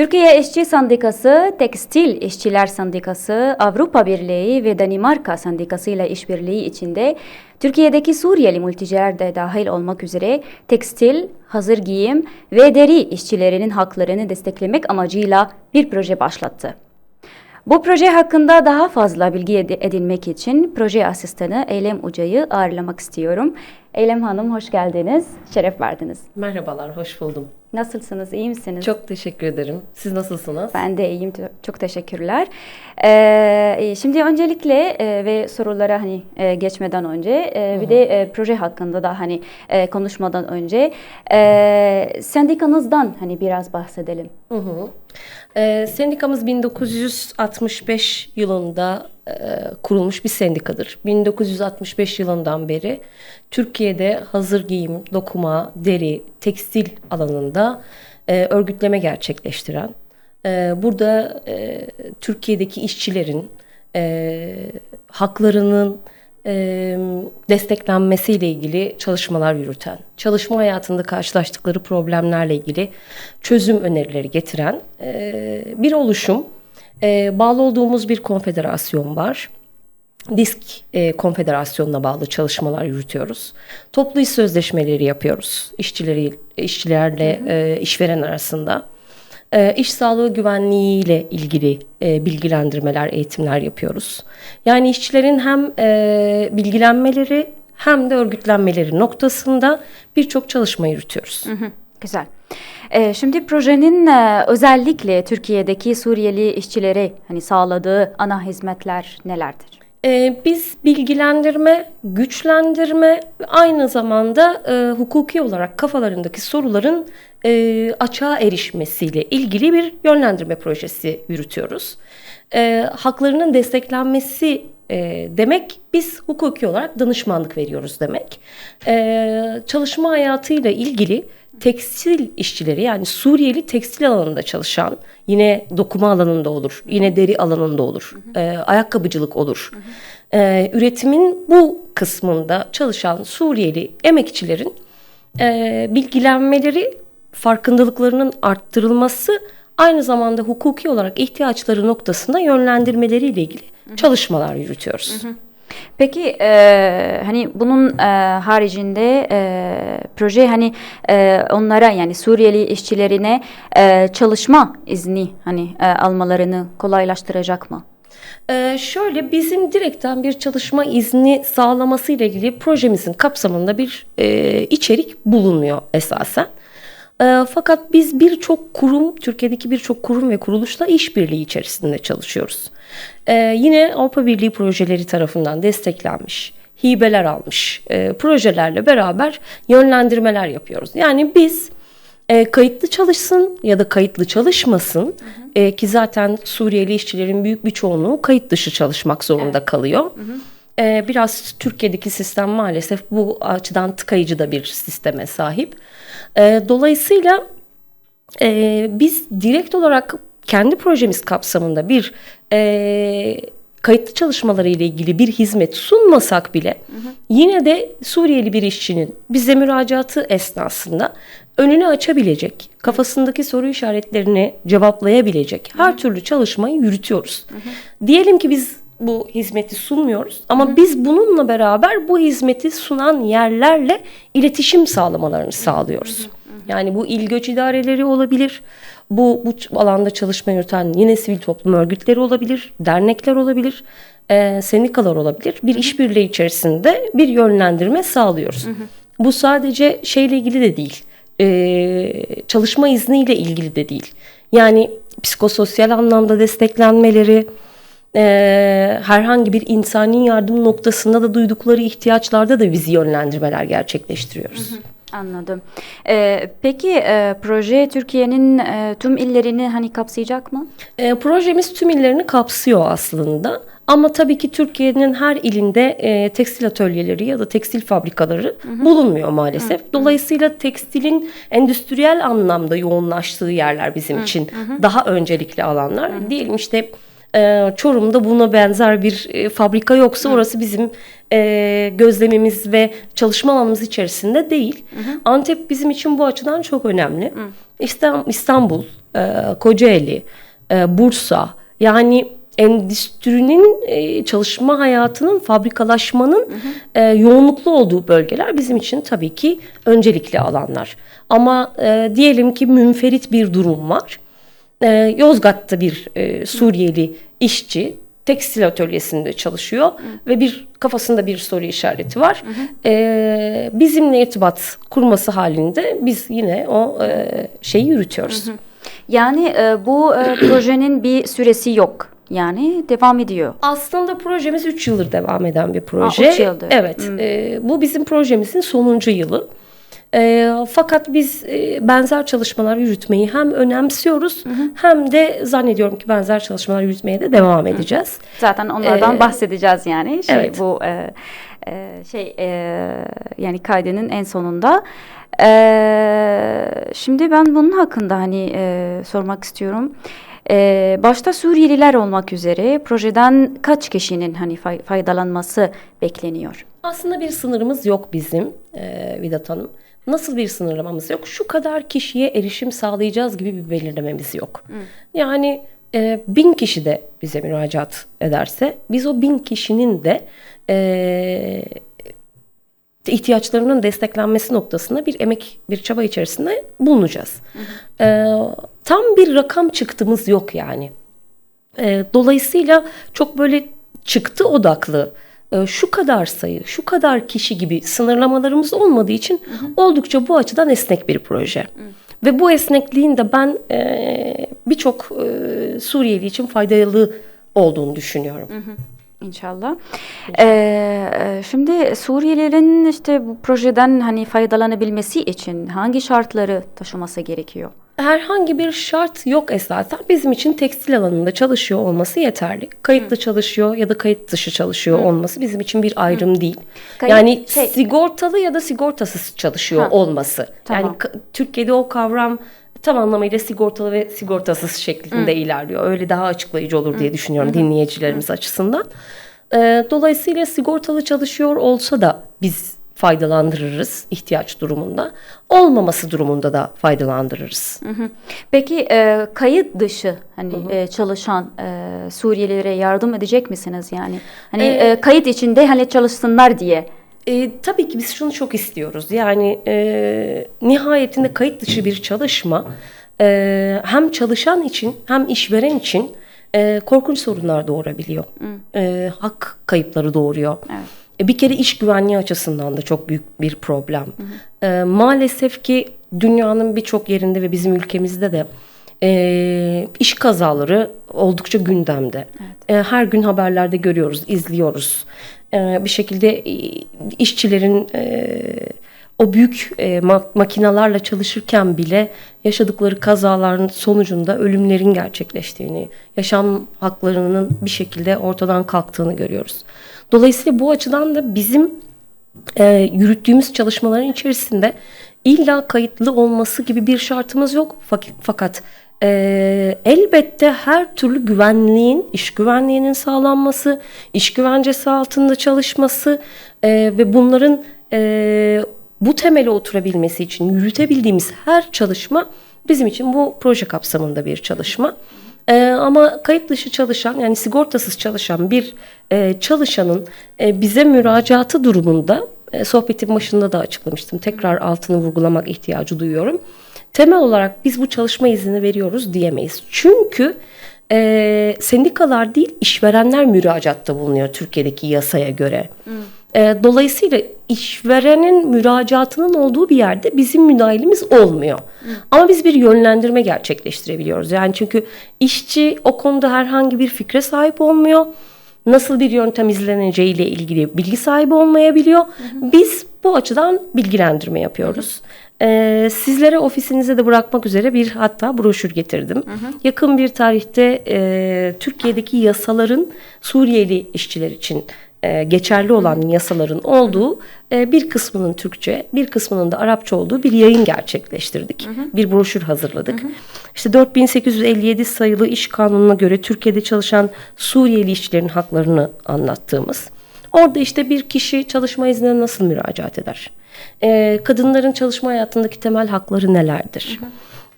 Türkiye İşçi Sendikası, Tekstil İşçiler Sendikası, Avrupa Birliği ve Danimarka Sendikası ile işbirliği içinde Türkiye'deki Suriyeli mülteciler de dahil olmak üzere tekstil, hazır giyim ve deri işçilerinin haklarını desteklemek amacıyla bir proje başlattı. Bu proje hakkında daha fazla bilgi ed- edinmek için proje asistanı Eylem Uca'yı ağırlamak istiyorum. Eylem Hanım hoş geldiniz, şeref verdiniz. Merhabalar, hoş buldum. Nasılsınız, iyi misiniz? Çok teşekkür ederim. Siz nasılsınız? Ben de iyiyim. Çok teşekkürler. Ee, şimdi öncelikle e, ve sorulara hani e, geçmeden önce e, bir de e, proje hakkında da hani e, konuşmadan önce e, sendikanızdan hani biraz bahsedelim. Hı hı. Ee, sendikamız 1965 yılında e, kurulmuş bir sendikadır. 1965 yılından beri Türkiye'de hazır giyim, dokuma, deri, tekstil alanında e, örgütleme gerçekleştiren, e, burada e, Türkiye'deki işçilerin e, haklarının e, desteklenmesiyle ilgili çalışmalar yürüten, çalışma hayatında karşılaştıkları problemlerle ilgili çözüm önerileri getiren e, bir oluşum. E, bağlı olduğumuz bir konfederasyon var. Disk e, Konfederasyonu'na bağlı çalışmalar yürütüyoruz. Toplu iş sözleşmeleri yapıyoruz işçileri, işçilerle e, işveren arasında. E, iş sağlığı güvenliği ile ilgili e, bilgilendirmeler, eğitimler yapıyoruz. Yani işçilerin hem e, bilgilenmeleri hem de örgütlenmeleri noktasında birçok çalışma yürütüyoruz. Güzel. Ee, şimdi projenin e, özellikle Türkiye'deki Suriyeli işçilere hani sağladığı ana hizmetler nelerdir? Ee, biz bilgilendirme, güçlendirme aynı zamanda e, hukuki olarak kafalarındaki soruların e, açığa erişmesiyle ilgili bir yönlendirme projesi yürütüyoruz. E, haklarının desteklenmesi e, demek biz hukuki olarak danışmanlık veriyoruz demek. E, çalışma hayatıyla ilgili tekstil işçileri yani Suriyeli tekstil alanında çalışan yine dokuma alanında olur, yine deri alanında olur, e, ayakkabıcılık olur. E, üretimin bu kısmında çalışan Suriyeli emekçilerin e, bilgilenmeleri, farkındalıklarının arttırılması aynı zamanda hukuki olarak ihtiyaçları noktasında yönlendirmeleriyle ilgili çalışmalar yürütüyoruz. Peki e, hani bunun e, haricinde e, proje hani e, onlara yani Suriyeli işçilerine e, çalışma izni hani e, almalarını kolaylaştıracak mı? Ee, şöyle bizim direkten bir çalışma izni sağlaması ile ilgili projemizin kapsamında bir e, içerik bulunmuyor esasen. E, fakat biz birçok kurum, Türkiye'deki birçok kurum ve kuruluşla işbirliği içerisinde çalışıyoruz. E, yine Avrupa Birliği projeleri tarafından desteklenmiş, hibeler almış e, projelerle beraber yönlendirmeler yapıyoruz. Yani biz e, kayıtlı çalışsın ya da kayıtlı çalışmasın E, ki zaten Suriyeli işçilerin büyük bir çoğunluğu kayıt dışı çalışmak zorunda kalıyor. E, biraz Türkiye'deki sistem maalesef bu açıdan tıkayıcı da bir sisteme sahip. E, dolayısıyla e, biz direkt olarak kendi projemiz kapsamında bir e, kayıtlı çalışmaları ile ilgili bir hizmet sunmasak bile yine de Suriyeli bir işçinin bize müracaatı esnasında önünü açabilecek, kafasındaki soru işaretlerini cevaplayabilecek her türlü çalışmayı yürütüyoruz. Diyelim ki biz bu hizmeti sunmuyoruz ama biz bununla beraber bu hizmeti sunan yerlerle iletişim sağlamalarını sağlıyoruz. Yani bu il göç idareleri olabilir. Bu, bu alanda çalışma yürüten yine sivil toplum örgütleri olabilir, dernekler olabilir, e, sendikalar olabilir. Bir işbirliği içerisinde bir yönlendirme sağlıyoruz. Bu sadece şeyle ilgili de değil, e, çalışma izniyle ilgili de değil. Yani psikososyal anlamda desteklenmeleri, e, herhangi bir insani yardım noktasında da duydukları ihtiyaçlarda da biz yönlendirmeler gerçekleştiriyoruz. Anladım. Ee, peki e, proje Türkiye'nin e, tüm illerini hani kapsayacak mı? E, projemiz tüm illerini kapsıyor aslında. Ama tabii ki Türkiye'nin her ilinde e, tekstil atölyeleri ya da tekstil fabrikaları bulunmuyor maalesef. Dolayısıyla tekstilin endüstriyel anlamda yoğunlaştığı yerler bizim için daha öncelikli alanlar. Diyelim işte e, Çorum'da buna benzer bir e, fabrika yoksa orası bizim e, gözlemimiz ve çalışma alanımız içerisinde değil. Antep bizim için bu açıdan çok önemli. İstam- İstanbul, e, Kocaeli, e, Bursa yani endüstrinin e, çalışma hayatının fabrikalaşmanın e, yoğunluklu olduğu bölgeler bizim için tabii ki öncelikli alanlar. Ama e, diyelim ki münferit bir durum var. E, Yozgat'ta bir e, Suriyeli işçi tekstil atölyesinde çalışıyor ve bir kafasında bir soru işareti var. E, bizimle irtibat kurması halinde biz yine o e, şeyi yürütüyoruz. Yani e, bu e, projenin bir süresi yok. Yani devam ediyor. Aslında projemiz 3 yıldır devam eden bir proje. üç yıldır. Evet. e, bu bizim projemizin sonuncu yılı. E, fakat biz e, benzer çalışmalar yürütmeyi hem önemsiyoruz hem de zannediyorum ki benzer çalışmalar yürütmeye de devam edeceğiz. Zaten onlardan Ee, bahsedeceğiz yani. Şey evet. bu e, e, şey e, yani kaydenin en sonunda. E, şimdi ben bunun hakkında hani e, sormak istiyorum. E, başta Suriyeliler olmak üzere projeden kaç kişinin hani fay- faydalanması bekleniyor? Aslında bir sınırımız yok bizim e, Vidat Hanım. Nasıl bir sınırlamamız yok? Şu kadar kişiye erişim sağlayacağız gibi bir belirlememiz yok. Yani e, bin kişi de bize müracaat ederse biz o bin kişinin de e, ihtiyaçlarının desteklenmesi noktasında bir emek, bir çaba içerisinde bulunacağız. E, tam bir rakam çıktığımız yok yani. E, dolayısıyla çok böyle çıktı odaklı şu kadar sayı, şu kadar kişi gibi sınırlamalarımız olmadığı için oldukça bu açıdan esnek bir proje. Ve bu esnekliğin de ben e, birçok e, Suriyeli için faydalı olduğunu düşünüyorum. İnşallah. Ee, e, şimdi Suriyelilerin işte bu projeden hani faydalanabilmesi için hangi şartları taşıması gerekiyor? Herhangi bir şart yok esasen. Bizim için tekstil alanında çalışıyor olması yeterli. Kayıtlı çalışıyor ya da kayıt dışı çalışıyor olması bizim için bir ayrım değil. Kayıt- yani şey- sigortalı ya da sigortasız çalışıyor Ha, olması. tamam. Yani Türkiye'de o kavram tam anlamıyla sigortalı ve sigortasız şeklinde ilerliyor. Öyle daha açıklayıcı olur diye düşünüyorum dinleyicilerimiz açısından. Ee, dolayısıyla sigortalı çalışıyor olsa da biz faydalandırırız ihtiyaç durumunda. Olmaması durumunda da faydalandırırız. Hı hı. Peki e, kayıt dışı hani e, çalışan e, Suriyelilere yardım edecek misiniz yani? Hani Ee, e, kayıt içinde hani çalışsınlar diye. E, tabii ki biz şunu çok istiyoruz. Yani e, nihayetinde kayıt dışı bir çalışma e, hem çalışan için hem işveren için e, korkunç sorunlar doğurabiliyor. E, hak kayıpları doğuruyor. Evet. E, bir kere iş güvenliği açısından da çok büyük bir problem. E, maalesef ki dünyanın birçok yerinde ve bizim ülkemizde de e, iş kazaları oldukça gündemde. E, her gün haberlerde görüyoruz, izliyoruz. E, bir şekilde e, işçilerin e, o büyük ma- makinalarla çalışırken bile yaşadıkları kazaların sonucunda ölümlerin gerçekleştiğini, yaşam haklarının bir şekilde ortadan kalktığını görüyoruz. Dolayısıyla bu açıdan da bizim yürüttüğümüz çalışmaların içerisinde illa kayıtlı olması gibi bir şartımız yok. Fak- Fakat e, elbette her türlü güvenliğin, iş güvenliğinin sağlanması, iş güvencesi altında çalışması e, ve bunların e, bu temele oturabilmesi için yürütebildiğimiz her çalışma bizim için bu proje kapsamında bir çalışma. Ee, ama kayıt dışı çalışan yani sigortasız çalışan bir e, çalışanın e, bize müracaatı durumunda e, sohbetin başında da açıklamıştım. Tekrar altını vurgulamak ihtiyacı duyuyorum. Temel olarak biz bu çalışma izni veriyoruz diyemeyiz. Çünkü e, sendikalar değil işverenler müracaatta bulunuyor Türkiye'deki yasaya göre. E, dolayısıyla işverenin müracaatının olduğu bir yerde bizim müdahilimiz olmuyor. Ama biz bir yönlendirme gerçekleştirebiliyoruz. Yani çünkü işçi o konuda herhangi bir fikre sahip olmuyor. Nasıl bir yöntem izleneceği ile ilgili bilgi sahibi olmayabiliyor. Biz bu açıdan bilgilendirme yapıyoruz. Ee, sizlere ofisinize de bırakmak üzere bir hatta broşür getirdim. Yakın bir tarihte e, Türkiye'deki yasaların Suriyeli işçiler için e, geçerli olan yasaların olduğu e, bir kısmının Türkçe, bir kısmının da Arapça olduğu bir yayın gerçekleştirdik. Bir broşür hazırladık. İşte 4857 sayılı iş kanununa göre Türkiye'de çalışan Suriyeli işçilerin haklarını anlattığımız. Orada işte bir kişi çalışma iznine nasıl müracaat eder? E, kadınların çalışma hayatındaki temel hakları nelerdir?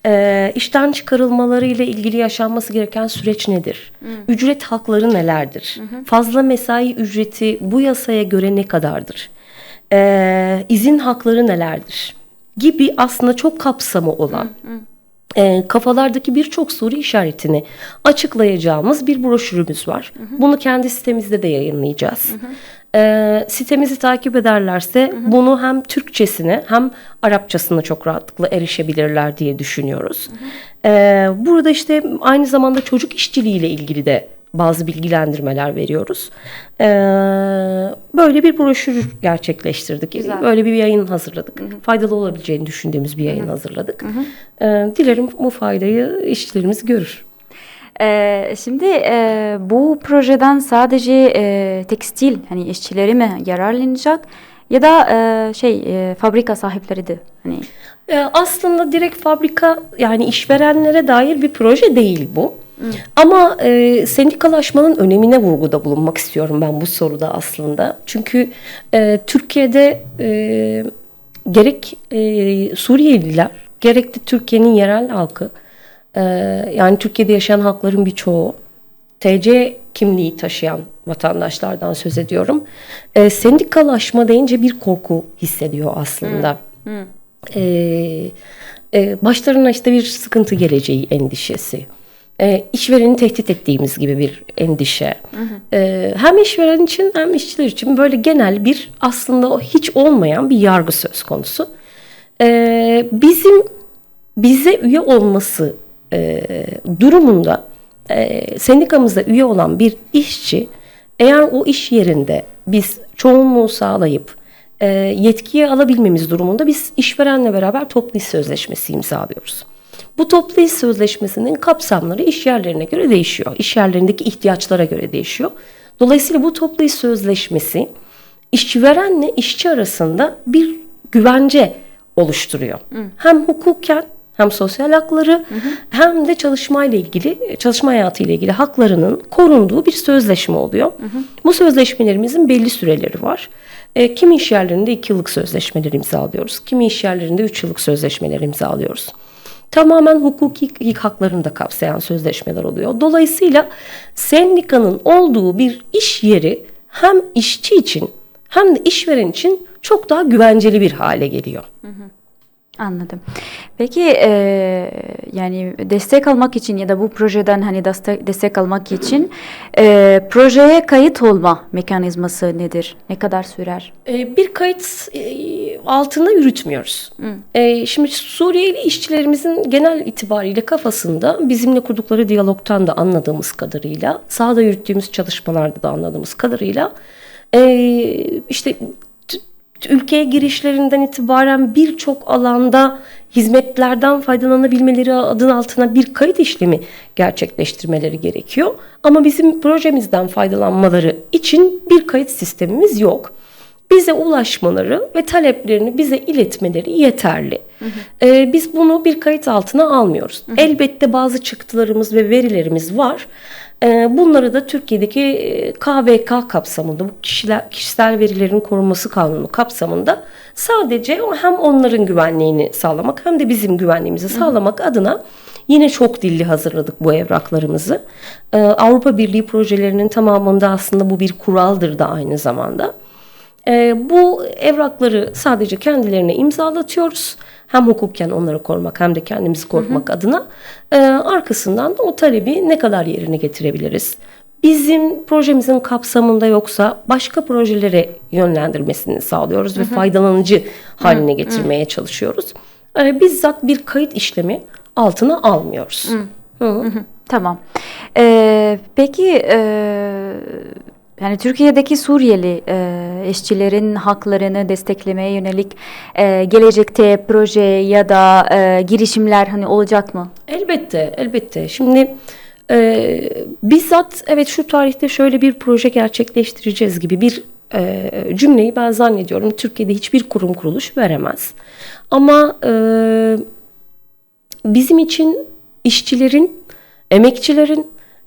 E, işten çıkarılmaları ile ilgili yaşanması gereken süreç nedir? Ücret hakları nelerdir? Fazla mesai ücreti bu yasaya göre ne kadardır? E, izin hakları nelerdir? Gibi aslında çok kapsamı olan e, kafalardaki birçok soru işaretini açıklayacağımız bir broşürümüz var. Bunu kendi sitemizde de yayınlayacağız. E, sitemizi takip ederlerse bunu hem Türkçesine hem Arapçasına çok rahatlıkla erişebilirler diye düşünüyoruz. E, burada işte aynı zamanda çocuk işçiliği ile ilgili de bazı bilgilendirmeler veriyoruz. E, böyle bir broşür gerçekleştirdik. Güzel. Böyle bir yayın hazırladık. Faydalı olabileceğini düşündüğümüz bir yayın hazırladık. E, dilerim bu faydayı işçilerimiz görür. Ee, şimdi e, bu projeden sadece e, tekstil hani işçileri mi yararlanacak ya da e, şey e, fabrika sahipleri de hani Ee, aslında direkt fabrika yani işverenlere dair bir proje değil bu. Ama e, sendikalaşmanın önemine vurguda bulunmak istiyorum ben bu soruda aslında. Çünkü e, Türkiye'de e, gerek e, Suriyeliler gerek de Türkiye'nin yerel halkı e, yani Türkiye'de yaşayan halkların birçoğu TC kimliği taşıyan vatandaşlardan söz ediyorum. E, sendikalaşma deyince bir korku hissediyor aslında. E, e, başlarına işte bir sıkıntı geleceği endişesi. E, işvereni tehdit ettiğimiz gibi bir endişe. E, hem işveren için hem işçiler için böyle genel bir aslında o hiç olmayan bir yargı söz konusu. E, bizim bize üye olması e, durumunda e, sendikamızda üye olan bir işçi eğer o iş yerinde biz çoğunluğu sağlayıp e, yetkiyi alabilmemiz durumunda biz işverenle beraber toplu iş sözleşmesi imzalıyoruz. Bu toplu iş sözleşmesinin kapsamları iş yerlerine göre değişiyor. İş yerlerindeki ihtiyaçlara göre değişiyor. Dolayısıyla bu toplu iş sözleşmesi işverenle işçi arasında bir güvence oluşturuyor. Hem hukuken hem sosyal hakları hem de çalışmayla ilgili çalışma hayatı ile ilgili haklarının korunduğu bir sözleşme oluyor. Bu sözleşmelerimizin belli süreleri var. E, kimi iş yerlerinde iki yıllık sözleşmeler imzalıyoruz. Kimi iş yerlerinde üç yıllık sözleşmeler imzalıyoruz. Tamamen hukuki haklarını da kapsayan sözleşmeler oluyor. Dolayısıyla sendikanın olduğu bir iş yeri hem işçi için hem de işveren için çok daha güvenceli bir hale geliyor. Anladım. Peki e, yani destek almak için ya da bu projeden hani destek, destek almak için e, projeye kayıt olma mekanizması nedir? Ne kadar sürer? E, bir kayıt e, altında yürütmüyoruz. E, şimdi Suriyeli işçilerimizin genel itibariyle kafasında bizimle kurdukları diyalogtan da anladığımız kadarıyla, sahada yürüttüğümüz çalışmalarda da anladığımız kadarıyla e, işte ülkeye girişlerinden itibaren birçok alanda hizmetlerden faydalanabilmeleri adın altına bir kayıt işlemi gerçekleştirmeleri gerekiyor. Ama bizim projemizden faydalanmaları için bir kayıt sistemimiz yok bize ulaşmaları ve taleplerini bize iletmeleri yeterli. Ee, biz bunu bir kayıt altına almıyoruz. Elbette bazı çıktılarımız ve verilerimiz var. Ee, bunları da Türkiye'deki e, KVK kapsamında, bu kişiler, kişisel verilerin korunması kanunu kapsamında sadece hem onların güvenliğini sağlamak hem de bizim güvenliğimizi sağlamak adına Yine çok dilli hazırladık bu evraklarımızı. Ee, Avrupa Birliği projelerinin tamamında aslında bu bir kuraldır da aynı zamanda. Ee, bu evrakları sadece kendilerine imzalatıyoruz. Hem hukuken onları korumak hem de kendimizi korumak adına. Ee, arkasından o talebi ne kadar yerine getirebiliriz? Bizim projemizin kapsamında yoksa başka projelere yönlendirmesini sağlıyoruz ve faydalanıcı haline getirmeye çalışıyoruz. Ee, bizzat bir kayıt işlemi altına almıyoruz. Hı. Tamam. E, peki e, yani Türkiye'deki Suriyeli e, işçilerin haklarını desteklemeye yönelik e, gelecekte proje ya da e, girişimler hani olacak mı? Elbette, elbette. Şimdi Ee, bizzat evet şu tarihte şöyle bir proje gerçekleştireceğiz gibi bir e, cümleyi ben zannediyorum Türkiye'de hiçbir kurum kuruluş veremez. Ama e, bizim için işçilerin, emekçilerin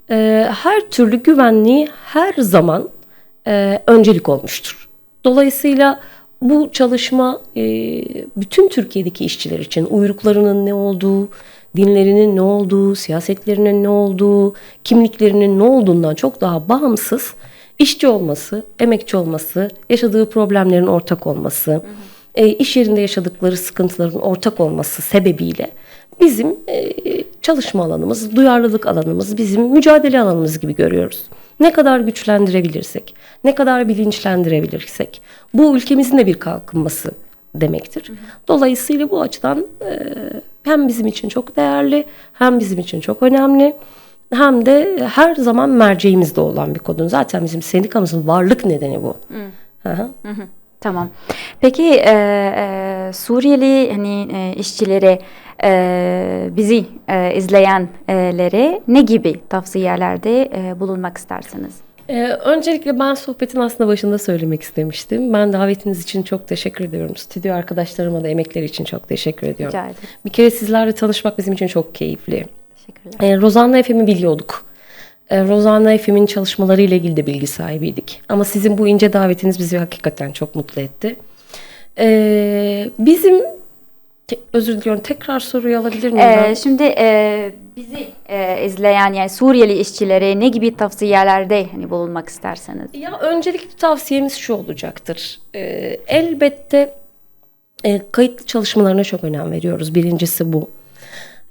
e, her türlü güvenliği her zaman e, öncelik olmuştur. Dolayısıyla bu çalışma e, bütün Türkiye'deki işçiler için uyruklarının ne olduğu, dinlerinin ne olduğu, siyasetlerinin ne olduğu, kimliklerinin ne olduğundan çok daha bağımsız işçi olması, emekçi olması, yaşadığı problemlerin ortak olması, e, iş yerinde yaşadıkları sıkıntıların ortak olması sebebiyle bizim e, çalışma alanımız, duyarlılık alanımız, bizim mücadele alanımız gibi görüyoruz. Ne kadar güçlendirebilirsek, ne kadar bilinçlendirebilirsek bu ülkemizin de bir kalkınması demektir. Dolayısıyla bu açıdan e, hem bizim için çok değerli, hem bizim için çok önemli, hem de her zaman merceğimizde olan bir konu. Zaten bizim sendikamızın varlık nedeni bu. Hı hı. Hı Tamam. Peki e, e, Suriyeli hani e, işçilere e, bizi e, izleyenlere ne gibi tavsiyelerde e, bulunmak istersiniz? Ee, öncelikle ben sohbetin aslında başında söylemek istemiştim. Ben davetiniz için çok teşekkür ediyorum. Stüdyo arkadaşlarıma da emekleri için çok teşekkür ediyorum. Rica ederim. Bir kere sizlerle tanışmak bizim için çok keyifli. Teşekkürler. Ee, Rozanna FM'i biliyorduk. Ee, Rozanna FM'in çalışmaları ile ilgili de bilgi sahibiydik. Ama sizin bu ince davetiniz bizi hakikaten çok mutlu etti. Ee, bizim te- özür diliyorum tekrar soruyu alabilir miyim? ben? Ee, şimdi e, bizi e, izleyen yani Suriyeli işçilere ne gibi tavsiyelerde hani bulunmak isterseniz? Ya öncelikli tavsiyemiz şu olacaktır. Ee, elbette e, kayıtlı çalışmalarına çok önem veriyoruz. Birincisi bu.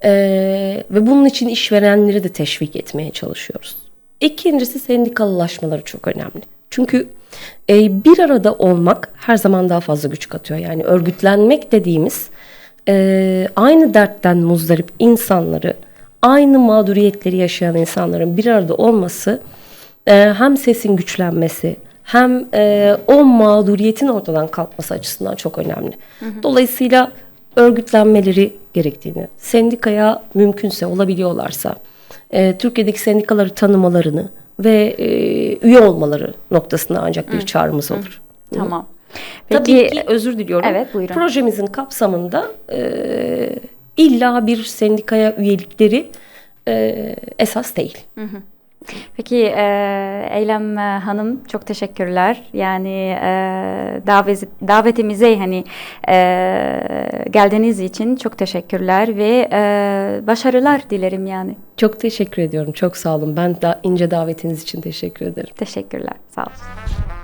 Ee, ve bunun için işverenleri de teşvik etmeye çalışıyoruz. İkincisi sendikalılaşmaları çok önemli. Çünkü e, bir arada olmak her zaman daha fazla güç katıyor. Yani örgütlenmek dediğimiz e, aynı dertten muzdarip insanları, aynı mağduriyetleri yaşayan insanların bir arada olması e, hem sesin güçlenmesi hem e, o mağduriyetin ortadan kalkması açısından çok önemli. Dolayısıyla örgütlenmeleri gerektiğini, sendikaya mümkünse olabiliyorlarsa e, Türkiye'deki sendikaları tanımalarını ve e, üye olmaları noktasında ancak bir çağrımız olur. Tamam. Tabii ki özür diliyorum. Evet, buyurun. Projemizin kapsamında e, illa bir sendikaya üyelikleri e, esas değil. Peki e, Eylem e, Hanım çok teşekkürler. Yani e, davet, davetimize hani e, geldiğiniz için çok teşekkürler ve e, başarılar dilerim yani. Çok teşekkür ediyorum. Çok sağ olun. Ben da ince davetiniz için teşekkür ederim. Teşekkürler. Sağ olun.